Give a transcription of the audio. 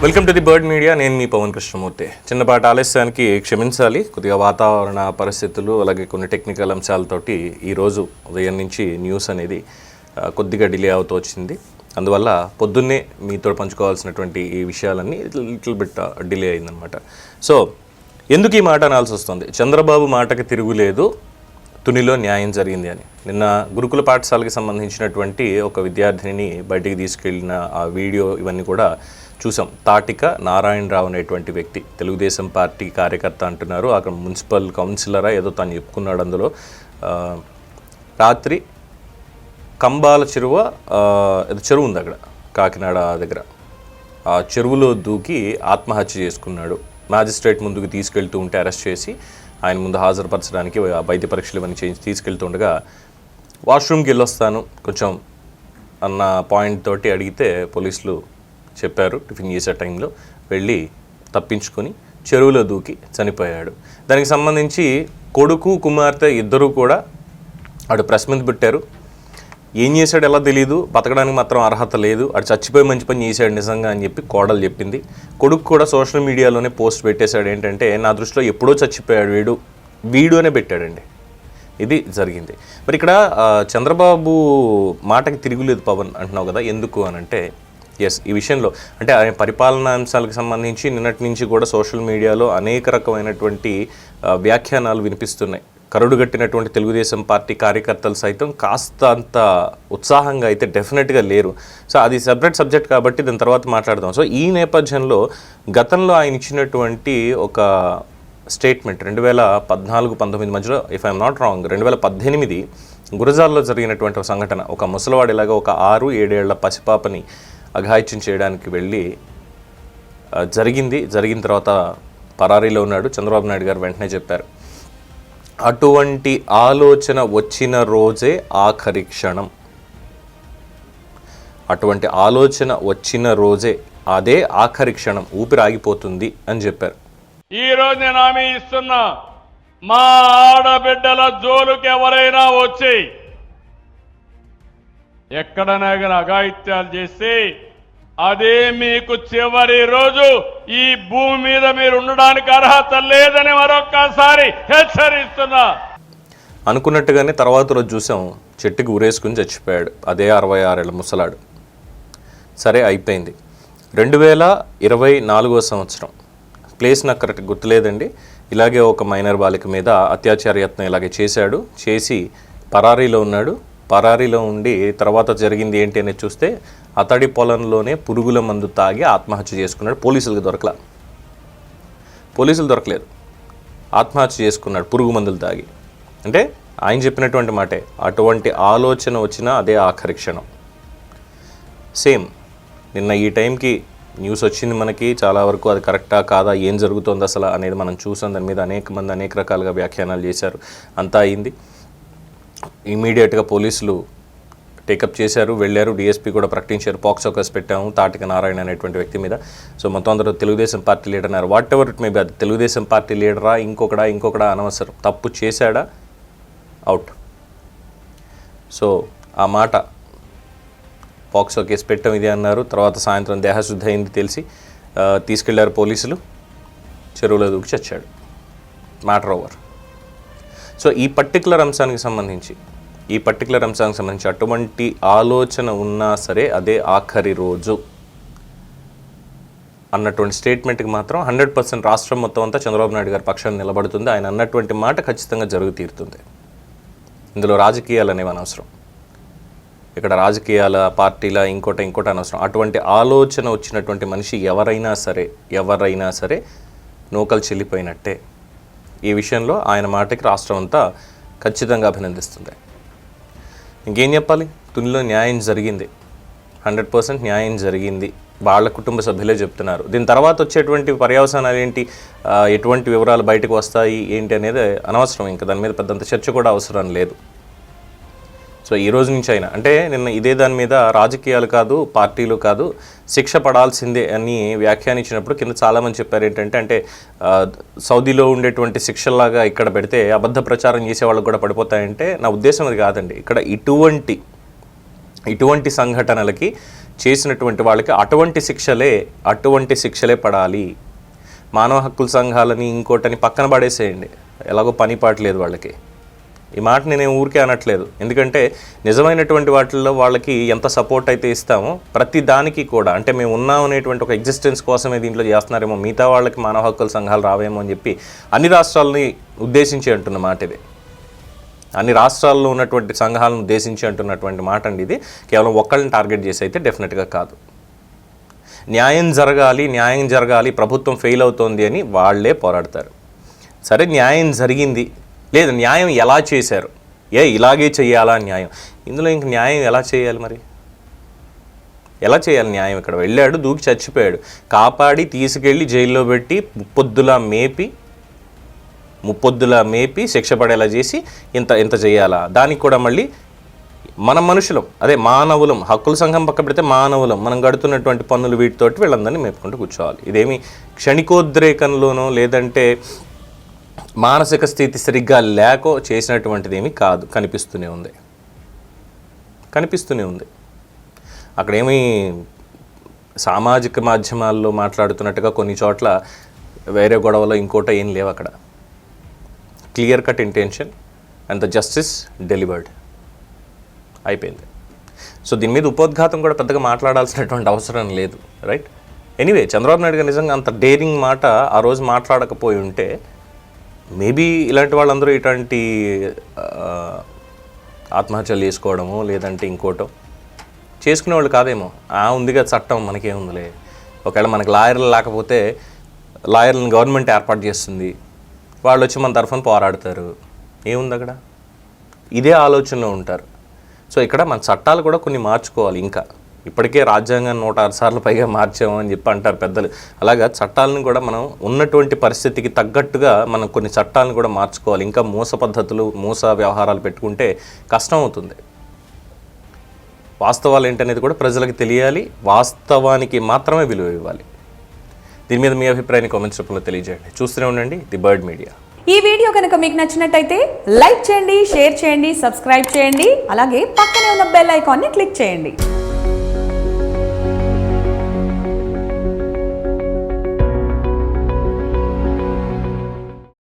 Welcome to the bird media నేను మీ పవన్ కృష్ణమూర్తి. చిన్నపాటి ఆలస్యానికి క్షమించాలి. కొద్దిగా వాతావరణ పరిస్థితులు అలాగే కొన్ని టెక్నికల్ అంశాలతోటి ఈరోజు ఉదయం నుంచి న్యూస్ అనేది కొద్దిగా డిలే అవుతూ వచ్చింది. అందువల్ల పొద్దున్నే మీతో పంచుకోవాల్సినటువంటి ఈ విషయాలన్నీ లిటిల్ బిట్ డిలే అయిందనమాట సో ఎందుకు ఈ మాట అనాల్సి వస్తుంది? చంద్రబాబు మాటకి తిరుగులేదు తునిలో న్యాయం జరిగింది అని. నిన్న గురుకుల పాఠశాలకి సంబంధించినటువంటి ఒక విద్యార్థిని బయటికి తీసుకెళ్ళిన ఆ వీడియో ఇవన్నీ కూడా చూసాం. తాటిక నారాయణరావు అనేటువంటి వ్యక్తి తెలుగుదేశం పార్టీ కార్యకర్త అంటున్నారు. అక్కడ మున్సిపల్ కౌన్సిలరా ఏదో తను చెప్పుకున్నాడు అందులో. రాత్రి కంబాల చెరువ ఏదో చెరువు ఉంది అక్కడ కాకినాడ దగ్గర. ఆ చెరువులో దూకి ఆత్మహత్య చేసుకున్నాడు. మ్యాజిస్ట్రేట్ ముందుకు తీసుకెళ్తూ ఉంటే అరెస్ట్ చేసి ఆయన ముందు హాజరుపరచడానికి వైద్య పరీక్షలు ఇవన్నీ చేయించి తీసుకెళ్తుండగా వాష్రూమ్కి వెళ్ళొస్తాను. కొంచెం అన్న పాయింట్ తోటి అడిగితే పోలీసులు చెప్పారు టిఫిన్ చేసే టైంలో. వెళ్ళి తప్పించుకొని చెరువులో దూకి చనిపోయాడు. దానికి సంబంధించి కొడుకు కుమార్తె ఇద్దరూ కూడా అటు ప్రెస్ మీద పెట్టారు. ఏం చేశాడు ఎలా తెలియదు బతకడానికి మాత్రం అర్హత లేదు. అటు చచ్చిపోయి మంచి పని చేశాడు నిజంగా అని చెప్పి కోడలు చెప్పింది. కొడుకు కూడా సోషల్ మీడియాలోనే పోస్ట్ పెట్టేశాడు. ఏంటంటే నా దృష్టిలో ఎప్పుడో చచ్చిపోయాడు వీడు. వీడు అనే పెట్టాడండి. ఇది జరిగింది. మరి ఇక్కడ చంద్రబాబు మాటకి తిరుగులేదు పవన్ అంటున్నావు కదా. ఎందుకు అని అంటే ఎస్ ఈ విషయంలో. అంటే ఆయన పరిపాలనా అంశాలకు సంబంధించి నిన్నటి నుంచి కూడా సోషల్ మీడియాలో అనేక రకమైనటువంటి వ్యాఖ్యానాలు వినిపిస్తున్నాయి. కరుడుగట్టినటువంటి తెలుగుదేశం పార్టీ కార్యకర్తలు సైతం కాస్త అంత ఉత్సాహంగా అయితే డెఫినెట్గా లేరు. సో అది సెపరేట్ సబ్జెక్ట్ కాబట్టి దాని తర్వాత మాట్లాడదాం. సో ఈ నేపథ్యంలో గతంలో ఆయన ఇచ్చినటువంటి ఒక స్టేట్మెంట్ రెండు వేల పద్నాలుగు పంతొమ్మిది మధ్యలో ఇఫ్ ఐఎమ్ నాట్ రాంగ్ రెండు వేల పద్దెనిమిది గురజాల్లో జరిగినటువంటి ఒక సంఘటన. ఒక ముసలివాడిలాగా ఒక ఆరు ఏడేళ్ళ పసిపాపని అఘాయిత్యం చేయడానికి వెళ్ళి జరిగింది. జరిగిన తర్వాత పరారీలో ఉన్నాడు. చంద్రబాబు నాయుడు గారు వెంటనే చెప్పారు. అటువంటి ఆలోచన వచ్చిన రోజే ఆఖరి క్షణం. అటువంటి ఆలోచన వచ్చిన రోజే అదే ఆఖరి క్షణం. ఊపిరి ఆగిపోతుంది అని చెప్పారు. ఈ రోజు నేను హామీ ఇస్తున్నా మా ఆడబిడ్డల జోలుకి ఎవరైనా వచ్చి ఎక్కడైనా కానీ అఘాయిత్యాలు చేస్తే అదే మీకు చివరి రోజు ఈ భూమి మీద మీరు ఉండడానికి అర్హత లేదని మరొక్కసారి హెచ్చరిస్తున్నా. అనుకున్నట్టుగానే తర్వాత రోజు చూసాం చెట్టుకి ఊరేసుకుని చచ్చిపోయాడు. అదే అరవై ఆరేళ్ళ ముసలాడు. సరే అయిపోయింది. రెండు వేల ఇరవై నాలుగో సంవత్సరం. ప్లేస్ నాకు కరెక్ట్ గుర్తులేదండి. ఇలాగే ఒక మైనర్ బాలిక మీద అత్యాచార యత్నం ఇలాగే చేశాడు. చేసి పరారీలో ఉన్నాడు. పరారీలో ఉండి తర్వాత జరిగింది ఏంటి అనేది చూస్తే అతడి పొలంలోనే పురుగుల మందు తాగి ఆత్మహత్య చేసుకున్నాడు. పోలీసులకు దొరకల. పోలీసులు దొరకలేదు. ఆత్మహత్య చేసుకున్నాడు పురుగు మందులు తాగి. అంటే ఆయన చెప్పినటువంటి మాటే అటువంటి ఆలోచన వచ్చిన అదే ఆఖరి క్షణం. సేమ్ నిన్న ఈ టైంకి న్యూస్ వచ్చింది మనకి చాలా వరకు అది కరెక్టా కాదా ఏం జరుగుతోంది అసలు అనేది మనం చూసాం. దాని మీద అనేక మంది అనేక రకాలుగా వ్యాఖ్యానాలు చేశారు. అంతా అయింది. ఇమీడియట్గా పోలీసులు టేకప్ చేశారు వెళ్ళారు. డిఎస్పీ కూడా ప్రకటించారు. పాక్సో కేసు పెట్టాము. తాటిక నారాయణ అనేటువంటి వ్యక్తి మీద. సో మొత్తం అందరూ తెలుగుదేశం పార్టీ లీడర్ అన్నారు. Whatever it may be అది తెలుగుదేశం పార్టీ లీడరా ఇంకొకడా ఇంకొకడా అనవసరం. తప్పు చేశాడా? అవుట్ సో ఆ మాట పాక్సో కేసు పెట్టాం ఇది అన్నారు. తర్వాత సాయంత్రం దేహశుద్ధి అయింది తెలిసి తీసుకెళ్ళారు పోలీసులు. చెరువులో దూకి చచ్చాడు. మ్యాటర్ ఓవర్ సో ఈ పర్టికులర్ అంశానికి సంబంధించి ఈ పర్టికులర్ అంశానికి సంబంధించి అటువంటి ఆలోచన ఉన్నా సరే అదే ఆఖరి రోజు అన్నటువంటి స్టేట్మెంట్కి మాత్రం హండ్రెడ్ పర్సెంట్ రాష్ట్రం మొత్తం అంతా చంద్రబాబు నాయుడు గారి పక్షాన్ని నిలబడుతుంది. ఆయన అన్నటువంటి మాట ఖచ్చితంగా జరుగు తీరుతుంది. ఇందులో రాజకీయాలు అనేవి అనవసరం. ఇక్కడ రాజకీయాల పార్టీల ఇంకోట ఇంకోట అనవసరం. అటువంటి ఆలోచన వచ్చినటువంటి మనిషి ఎవరైనా సరే ఎవరైనా సరే నూకలు చెల్లిపోయినట్టే. ఈ విషయంలో ఆయన మాటకి రాష్ట్రం అంతా ఖచ్చితంగా అభినందిస్తుంది. ఇంకేం చెప్పాలి? తునిలో న్యాయం జరిగింది. హండ్రెడ్ పర్సెంట్ న్యాయం జరిగింది. వాళ్ళ కుటుంబ సభ్యులే చెప్తున్నారు. దీని తర్వాత వచ్చేటువంటి పర్యవసానాలు ఏంటి? ఎటువంటి వివరాలు బయటకు వస్తాయి? ఏంటి అనేది అనవసరం. ఇంకా దాని మీద పెద్దంత చర్చ కూడా అవసరం లేదు. సో ఈ రోజు నుంచి అయినా. అంటే నిన్న ఇదే దాని మీద రాజకీయాలు కాదు పార్టీలు కాదు శిక్ష పడాల్సిందే అని వ్యాఖ్యానించినప్పుడు కింద చాలామంది చెప్పారు ఏంటంటే అంటే సౌదీలో ఉండేటువంటి శిక్షల్లాగా ఇక్కడ పెడితే అబద్ధ ప్రచారం చేసే వాళ్ళకి కూడా పడిపోతాయంటే నా ఉద్దేశం అది కాదండి. ఇక్కడ ఇటువంటి ఇటువంటి సంఘటనలకి చేసినటువంటి వాళ్ళకి అటువంటి శిక్షలే అటువంటి శిక్షలే పడాలి. మానవ హక్కుల సంఘాలని ఇంకోటని పక్కన పడేసేయండి. ఎలాగో పని పాటలేదు వాళ్ళకి. ఈ మాట నేను ఊరికే అనట్లేదు. ఎందుకంటే నిజమైనటువంటి వాటిల్లో వాళ్ళకి ఎంత సపోర్ట్ అయితే ఇస్తామో ప్రతి దానికి కూడా అంటే మేము ఉన్నాం అనేటువంటి ఒక ఎగ్జిస్టెన్స్ కోసమే దీంట్లో చేస్తున్నారేమో మిగతా వాళ్ళకి మానవ హక్కుల సంఘాలు రావేమో అని చెప్పి అన్ని రాష్ట్రాలని ఉద్దేశించి అంటున్న మాట ఇది. అన్ని రాష్ట్రాల్లో ఉన్నటువంటి సంఘాలను ఉద్దేశించి అంటున్నటువంటి మాట అండి ఇది. కేవలం ఒక్కళ్ళని టార్గెట్ చేసి అయితే డెఫినెట్గా కాదు. న్యాయం జరగాలి న్యాయం జరగాలి ప్రభుత్వం ఫెయిల్ అవుతోంది అని వాళ్ళే పోరాడతారు. సరే న్యాయం జరిగింది లేదు న్యాయం ఎలా చేశారు? ఏ ఇలాగే చేయాలా న్యాయం? ఇందులో ఇంక న్యాయం ఎలా చేయాలి మరి? ఎలా చేయాలి న్యాయం ఇక్కడ? వెళ్ళాడు దూకి చచ్చిపోయాడు. కాపాడి తీసుకెళ్ళి జైల్లో పెట్టి ముప్పొద్దులా మేపి ముప్పొద్దులా మేపి శిక్ష పడేలా చేసి ఇంత ఇంత చేయాలా? దానికి కూడా మళ్ళీ మన మనుషులం అదే మానవులం హక్కుల సంఘం పక్క పెడితే మానవులం మనం గడుతున్నటువంటి పన్నులు వీటితోటి వీళ్ళందరినీ మేపుకుంటూ కూర్చోవాలి. ఇదేమి క్షణికోద్రేకంలోనో లేదంటే మానసిక స్థితి సరిగ్గా లేక చేసినటువంటిది ఏమీ కాదు. కనిపిస్తూనే ఉంది. కనిపిస్తూనే ఉంది. అక్కడేమీ సామాజిక మాధ్యమాల్లో మాట్లాడుతున్నట్టుగా కొన్ని చోట్ల వేరే గొడవలో ఇంకోట ఏం లేవు అక్కడ. Clear cut intention and the justice delivered. అయిపోయింది. సో దీని మీద ఉపోద్ఘాతం కూడా పెద్దగా మాట్లాడాల్సినటువంటి అవసరం లేదు. రైట్? ఎనీవే చంద్రబాబు నాయుడు గారు నిజంగా అంత డేరింగ్ మాట ఆ రోజు మాట్లాడకపోయి ఉంటే మేబీ ఇలాంటి వాళ్ళందరూ ఇటువంటి ఆత్మహత్యలు చేసుకోవడము లేదంటే ఇంకోటో. చేసుకునేవాళ్ళు కాదేమో. ఆ ఉందిగా చట్టం మనకేముందిలే. ఒకవేళ మనకి లాయర్లు లేకపోతే లాయర్లను గవర్నమెంట్ ఏర్పాటు చేస్తుంది. వాళ్ళు వచ్చి మన తరఫున పోరాడతారు. ఏముంది అక్కడ? ఇదే ఆలోచనలో ఉంటారు. సో ఇక్కడ మన చట్టాలు కూడా కొన్ని మార్చుకోవాలి ఇంకా. ఇప్పటికే రాజ్యాంగం నూట ఆరు సార్లు పైగా మార్చాము అని చెప్పి అంటారు పెద్దలు. అలాగా చట్టాలను కూడా మనం ఉన్నటువంటి పరిస్థితికి తగ్గట్టుగా మనం కొన్ని చట్టాలను కూడా మార్చుకోవాలి. ఇంకా మూస పద్ధతులు మూస వ్యవహారాలు పెట్టుకుంటే కష్టం అవుతుంది. వాస్తవాలు ఏంటనేది కూడా ప్రజలకు తెలియాలి. వాస్తవానికి మాత్రమే విలువ ఇవ్వాలి. దీని మీద మీ అభిప్రాయాన్ని కామెంట్స్ రూపంలో తెలియజేయండి. చూస్తూనే ఉండండి ది బర్డ్ మీడియా. ఈ వీడియో కనుక మీకు నచ్చినట్టయితే లైక్ చేయండి షేర్ చేయండి సబ్స్క్రైబ్ చేయండి అలాగే పక్కనే ఉన్న బెల్ ఐకాన్ని క్లిక్ చేయండి.